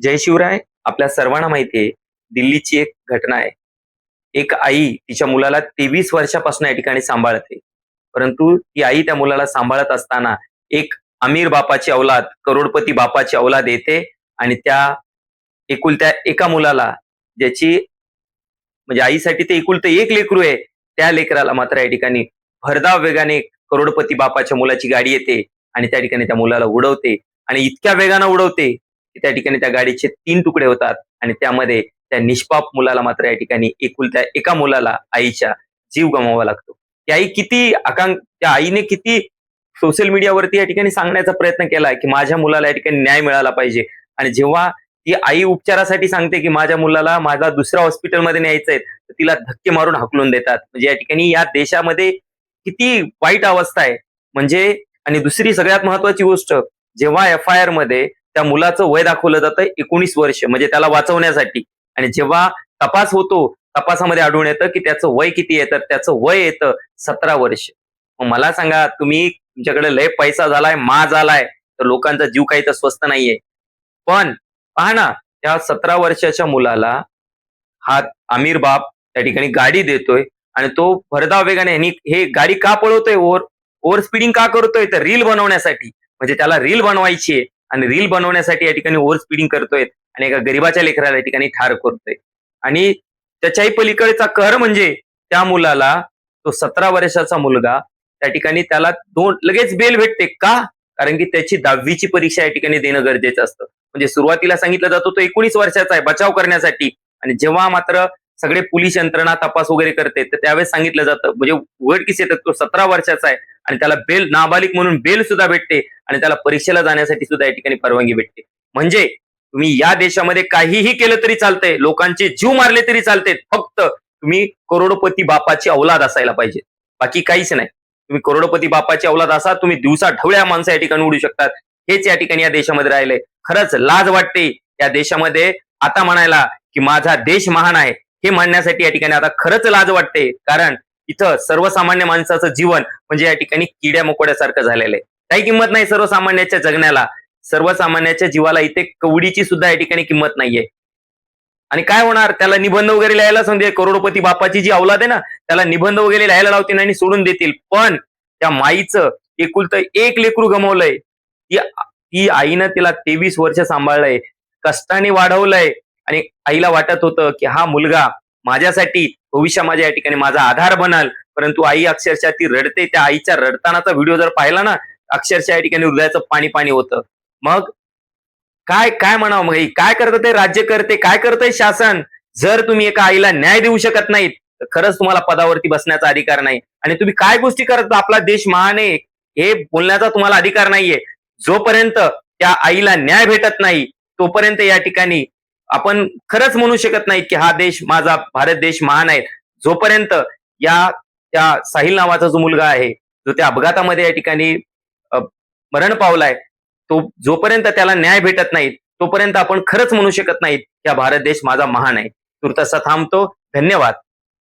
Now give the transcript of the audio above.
जय शिवराय. आपल्या सर्वांना माहिती आहे दिल्लीची एक घटना आहे. एक आई तिच्या मुलाला तेवीस वर्षापासून या ठिकाणी सांभाळते. परंतु ती आई त्या मुलाला सांभाळत असताना एक अमीर बापाची औलाद करोडपती बापाची अवलाद येते आणि त्या एकुलत्या एका मुलाला ज्याची म्हणजे आईसाठी ते एकुलतं एक लेकरू आहे त्या लेकराला मात्र या ठिकाणी भरधाव वेगाने करोडपती बापाच्या मुलाची गाडी येते आणि त्या ठिकाणी त्या मुलाला उडवते. आणि इतक्या वेगानं उडवते त्या ठिकाणी त्या गाडीचे तीन तुकडे होतात आणि त्यामध्ये त्या निष्पाप मुलाला मात्र या ठिकाणी एकुलत्या एका मुलाला आईच्या जीव गमावा लागतो. ती आई किती आकांक त्या आईने किती सोशल मीडियावरती या ठिकाणी सांगण्याचा प्रयत्न केला की माझ्या मुलाला या ठिकाणी न्याय मिळाला पाहिजे. आणि जेव्हा ती आई उपचारासाठी सांगते की माझ्या मुलाला माझा दुसऱ्या हॉस्पिटलमध्ये न्यायचं आहे तर तिला धक्के मारून हाकलून देतात. म्हणजे या ठिकाणी या देशामध्ये किती वाईट अवस्था आहे. म्हणजे आणि दुसरी सगळ्यात महत्वाची गोष्ट जेव्हा एफ आय आरमध्ये त्या मुलाचं वय दाखवलं जातं एकोणीस वर्ष म्हणजे त्याला वाचवण्यासाठी. आणि जेव्हा तपास होतो तपासामध्ये आढळून येतं की त्याचं वय किती आहे तर त्याचं वय येतं सतरा वर्ष. मग मला सांगा तुम्ही तुमच्याकडे लय पैसा झालाय मा झालाय तर लोकांचा जीव काही तर स्वस्त नाहीये. पण पहा ना त्या सतरा वर्षाच्या मुलाला हा आमिर बाप त्या ठिकाणी गाडी देतोय आणि तो भरधाव वेगाने हे गाडी का पळवतोय? ओव्हर ओव्हर स्पीडिंग का करतोय? तर रील बनवण्यासाठी. म्हणजे त्याला रील बनवायची आहे. आणि रील बनवण्यासाठी या ठिकाणी ओव्हर स्पीडिंग करतोय आणि एका गरीबाच्या लेकराला या ठिकाणी ठार करतोय. आणि त्याच्याही पलीकडचा कहर म्हणजे त्या मुलाला तो सतरा वर्षाचा मुलगा त्या ठिकाणी त्याला दोन लगेच बेल भेटते. का? कारण की त्याची दहावीची परीक्षा या ठिकाणी देणं गरजेचं असतं. म्हणजे सुरुवातीला सांगितलं जातो तो एकोणीस वर्षाचा आहे बचाव करण्यासाठी. आणि जेव्हा मात्र सगळे पोलीस यंत्रणा तपास वगैरे करते तर त्यावेळेस सांगितलं जातं म्हणजे उघडकीस येतं तो सतरा वर्षाचा आहे. आणि त्याला बेल नाबालिक म्हणून बेल सुद्धा भेटते आणि त्याला परीक्षेला जाण्यासाठी सुद्धा या ठिकाणी परवानगी भेटते. म्हणजे तुम्ही या देशामध्ये काहीही केलं तरी चालतंय लोकांचे जीव मारले तरी चालते फक्त तुम्ही करोडपती बापाची औलाद असायला पाहिजे. बाकी काहीच नाही. तुम्ही करोडपती बापाची औलाद असा तुम्ही दिवसा ढवळ्या माणसं या ठिकाणी उडू शकतात. हेच या ठिकाणी या देशामध्ये राहिले खरंच लाज वाटते या देशामध्ये. आता म्हणायला की माझा देश महान आहे हे म्हणण्यासाठी या ठिकाणी आता खरंच लाज वाटते. कारण इथं सर्वसामान्य माणसाचं जीवन म्हणजे या ठिकाणी किड्या मकोड्यासारखं झालेलं आहे. काही किंमत नाही सर्वसामान्याच्या जगण्याला. सर्वसामान्याच्या जीवाला इथे कवडीची सुद्धा या ठिकाणी किंमत नाहीये. आणि काय होणार? त्याला निबंध वगैरे लिहायला समजे करोडपती बापाची जी औलाद आहे ना त्याला निबंध वगैरे लिहायला लावतील आणि सोडून देतील. पण त्या माईचं एकुलतं एक लेकरू गमवलंय. ती ती आईनं तिला तेवीस वर्ष सांभाळलंय. कष्टाने वाढवलंय. आणि आईला वाटत होतं की हा मुलगा माझ्यासाठी भविष्य माझ्या या ठिकाणी माझा आधार बनाल. परंतु आई अक्षरशः ती रडते. त्या आईच्या रडतानाचा व्हिडिओ जर पाहिला ना अक्षरशः या ठिकाणी हृदयाचं पाणी पाणी होतं. मग काय काय म्हणावं मग काय करतं ते? राज्य करते. काय करतंय शासन? जर तुम्ही एका आईला न्याय देऊ शकत नाहीत तर खरंच तुम्हाला पदावरती बसण्याचा अधिकार नाही. आणि तुम्ही काय गोष्टी करत? आपला देश महान आहे. हे बोलण्याचा तुम्हाला अधिकार नाहीये. जोपर्यंत त्या आईला न्याय भेटत नाही तोपर्यंत या ठिकाणी आपण खरंच म्हणू शकत नाही की हा देश माझा भारत देश महान आहे. जोपर्यंत या त्या साहिल नावाचा जो मुलगा आहे जो त्या अपघातामध्ये या ठिकाणी मरण पावलाय तो जोपर्यंत त्याला न्याय भेटत नाही तोपर्यंत आपण खरंच म्हणू शकत नाहीत की हा भारत देश माझा महान आहे. तुर्तसा थांबतो. धन्यवाद.